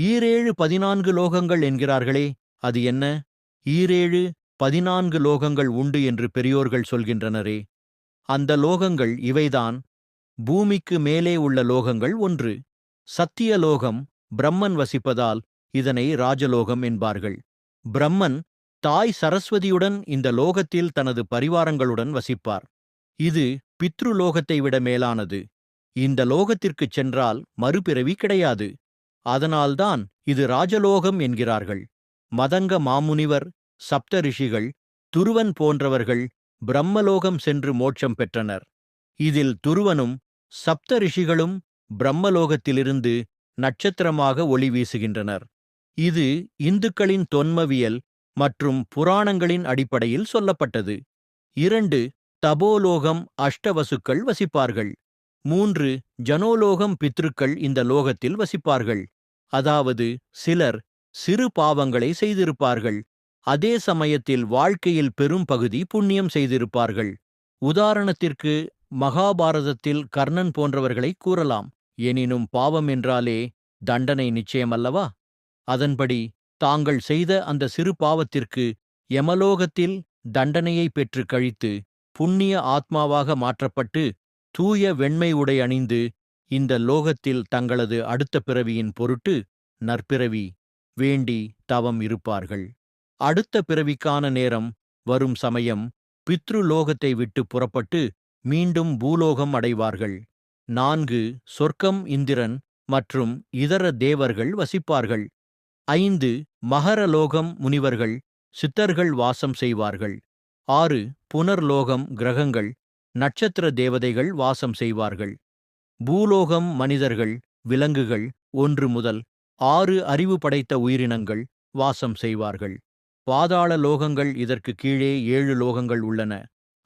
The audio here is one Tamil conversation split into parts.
ஈரேழு பதினான்கு லோகங்கள் என்கிறார்களே அது என்ன? ஈரேழு பதினான்கு லோகங்கள் உண்டு என்று பெரியோர்கள் சொல்கின்றனரே. அந்த லோகங்கள் இவைதான். பூமிக்கு மேலே உள்ள லோகங்கள் ஒன்று. சத்திய லோகம் பிரம்மன் வசிப்பதால் இதனை ராஜலோகம் என்பார்கள். பிரம்மன் தாய் சரஸ்வதியுடன் இந்த லோகத்தில் தனது பரிவாரங்களுடன் வசிப்பார். இது பித்ருலோகத்தை விட மேலானது. இந்த லோகத்திற்குச் சென்றால் மறுபிறவி கிடையாது. அதனால்தான் இது ராஜலோகம் என்கிறார்கள். மதங்க மாமுனிவர் சப்த ரிஷிகள் துருவன் போன்றவர்கள் பிரம்மலோகம் சென்று மோட்சம் பெற்றனர். இதில் துருவனும் சப்த ரிஷிகளும் பிரம்மலோகத்திலிருந்து நட்சத்திரமாக ஒளி வீசுகின்றனர். இது இந்துக்களின் தொன்மவியல் மற்றும் புராணங்களின் அடிப்படையில் சொல்லப்பட்டது. இரண்டு தபோலோகம் அஷ்டவசுக்கள் வசிப்பார்கள். மூன்று ஜனோலோகம் பித்ருக்கள் இந்த லோகத்தில் வசிப்பார்கள். அதாவது சிலர் சிறு பாவங்களை செய்திருப்பார்கள். அதே சமயத்தில் வாழ்க்கையில் பெரும் பகுதி புண்ணியம் செய்திருப்பார்கள். உதாரணத்திற்கு மகாபாரதத்தில் கர்ணன் போன்றவர்களை கூறலாம். எனினும் பாவம் என்றாலே தண்டனை நிச்சயமல்லவா? அதன்படி தாங்கள் செய்த அந்த சிறு பாவத்திற்கு யமலோகத்தில் தண்டனையை பெற்று கழித்து புண்ணிய ஆத்மாவாக மாற்றப்பட்டு தூய வெண்மை உடை அணிந்து இந்த லோகத்தில் தங்களது அடுத்த பிறவியின் பொருட்டு நற்பிறவி வேண்டி தவம் இருப்பார்கள். அடுத்த பிறவிக்கான நேரம் வரும் சமயம் பித்ருலோகத்தை விட்டு புறப்பட்டு மீண்டும் பூலோகம் அடைவார்கள். நான்கு சொர்க்கம் இந்திரன் மற்றும் இதர தேவர்கள் வசிப்பார்கள். ஐந்து மகரலோகம் முனிவர்கள் சித்தர்கள் வாசம் செய்வார்கள். ஆறு புனர்லோகம் கிரகங்கள் நட்சத்திர தேவதைகள் வாசம் செய்வார்கள். பூலோகம் மனிதர்கள் விலங்குகள் ஒன்று முதல் ஆறு அறிவு படைத்த உயிரினங்கள் வாசம் செய்வார்கள். பாதாள லோகங்கள் இதற்கு கீழே ஏழு லோகங்கள் உள்ளன.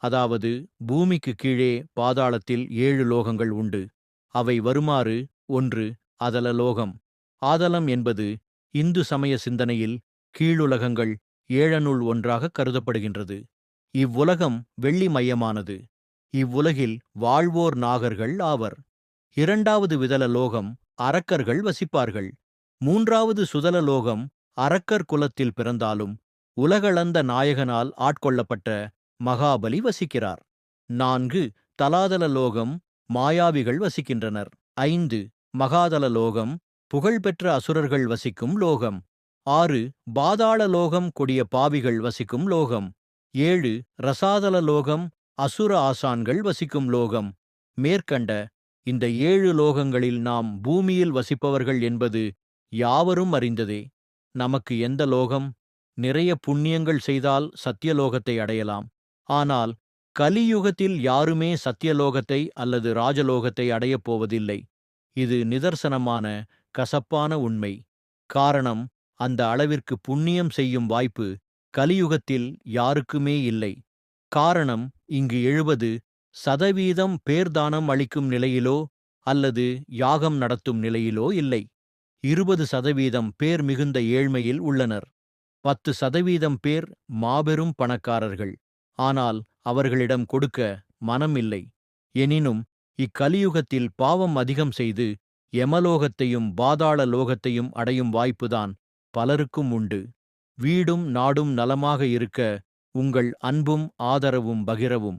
அதாவது பூமிக்கு கீழே பாதாளத்தில் ஏழு லோகங்கள் உண்டு. அவை வருமாறு ஒன்று அதல லோகம். ஆதலம் என்பது இந்து சமய சிந்தனையில் கீழுலகங்கள் ஏழனுள் ஒன்றாக கருதப்படுகின்றது. இவ்வுலகம் வெள்ளி மையமானது. இவ்வுலகில் வாழ்வோர் நாகர்கள் ஆவர். இரண்டாவது விதல லோகம் அரக்கர்கள் வசிப்பார்கள். மூன்றாவது சுதல லோகம் அரக்கர் குலத்தில் பிறந்தாலும் உலகளந்த நாயகனால் ஆட்கொள்ளப்பட்ட மகாபலி வசிக்கிறார். நான்கு தலாதல லோகம் மாயாவிகள் வசிக்கின்றனர். ஐந்து மகாதல லோகம் புகழ்பெற்ற அசுரர்கள் வசிக்கும் லோகம். ஆறு பாதாள லோகம் கொடிய பாவிகள் வசிக்கும் லோகம். ஏழு ரசாதல லோகம் அசுர ஆசான்கள் வசிக்கும் லோகம். மேற்கண்ட இந்த ஏழு லோகங்களில் நாம் பூமியில் வசிப்பவர்கள் என்பது யாவரும் அறிந்ததே. நமக்கு எந்த லோகம்? நிறைய புண்ணியங்கள் செய்தால் சத்தியலோகத்தை அடையலாம். ஆனால் கலியுகத்தில் யாருமே சத்தியலோகத்தை அல்லது ராஜலோகத்தை அடையப் போவதில்லை. இது நிதர்சனமான கசப்பான உண்மை. காரணம் அந்த அளவிற்கு புண்ணியம் செய்யும் வாய்ப்பு கலியுகத்தில் யாருக்குமே இல்லை. காரணம் இங்கு எழுவது சதவீதம் பேர்தானம் அளிக்கும் நிலையிலோ அல்லது யாகம் நடத்தும் நிலையிலோ இல்லை. இருபது சதவீதம் பேர் மிகுந்த ஏழ்மையில் உள்ளனர். பத்து சதவீதம் பேர் மாபெரும் பணக்காரர்கள். ஆனால் அவர்களிடம் கொடுக்க மனம் இல்லை. எனினும் இக்கலியுகத்தில் பாவம் அதிகம் செய்து எமலோகத்தையும் பாதாள லோகத்தையும் அடையும் வாய்ப்புதான் பலருக்கும் உண்டு. வீடும் நாடும் நலமாக இருக்க உங்கள் அன்பும் ஆதரவும் பகிரவும்.